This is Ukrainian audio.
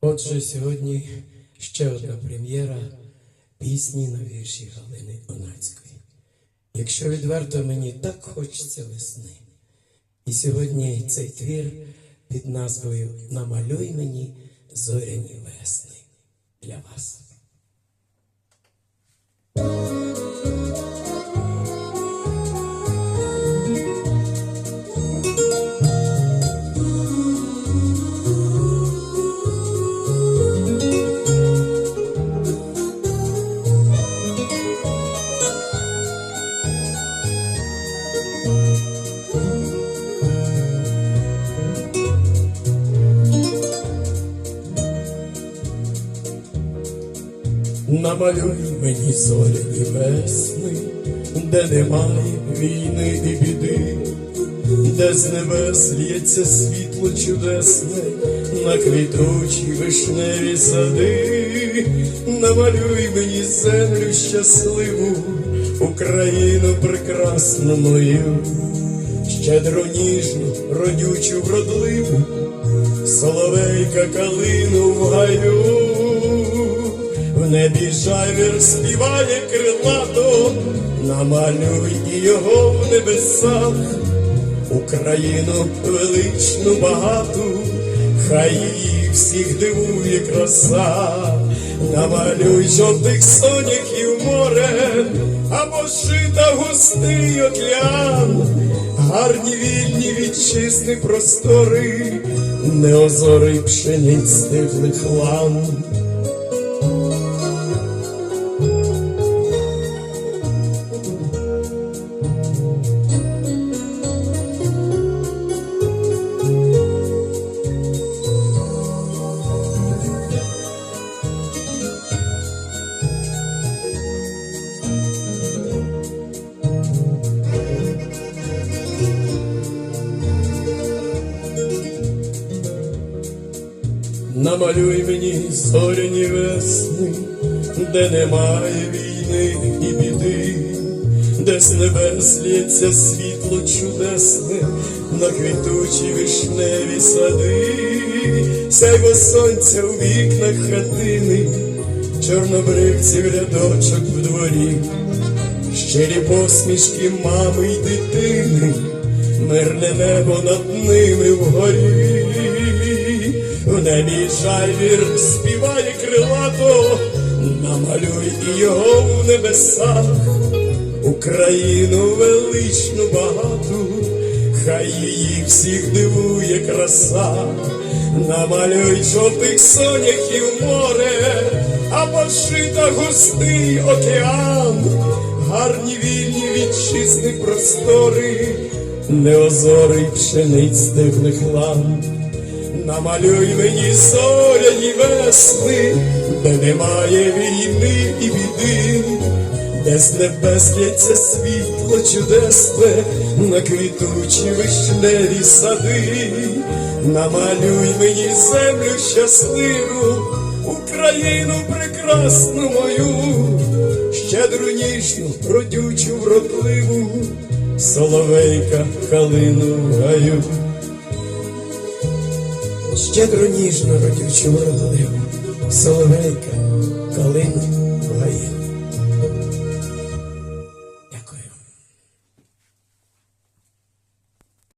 Отже, сьогодні ще одна прем'єра пісні на вірші Галини Онацької. Якщо відверто мені так хочеться весни. І сьогодні цей твір під назвою Намалюй мені зоряні весни для вас. Намалюй мені зоряні весни, де немає війни і біди, де з небес лється світло чудесне на квітучі вишневі сади, намалюй мені землю щасливу, Україну прекрасну мою, щедро ніжну, родючу, вродливу, соловейка калину в гаю. Небі жайвір співає крилато, намалюй і його в небесах, Україну величну багату, хай її всіх дивує краса, намалюй жовтих соняхів море, або шита густий океан, гарні вільні вітчизни простори, неозорий пшениць стиглих Намалюй мені зоряні весни, де немає війни і біди, де з небес лється світло чудесне на квітучі вишневі сади, сяйво сонця у вікнах хатини, чорнобривців рядочок в дворі, щирі посмішки мами й дитини, мирне небо над ними вгорі. В небі жайвір співає крилато, намалюй його в небесах, Україну величну багату, хай її всіх дивує краса, намалюй жовтих соняхів море, а пошита густий океан, гарні вільні вітчизни простори, неозорий пшениць стиглих лан. Намалюй мені зоряні весни, де немає війни і біди, де з небес лється світло чудесне на квітучі вишневі сади, намалюй мені землю щасливу, Україну прекрасну мою, щедру ніжну, родючу, вродливу, соловейка калину в гаю щедро ніжно родючу вродливу, соловейка, калину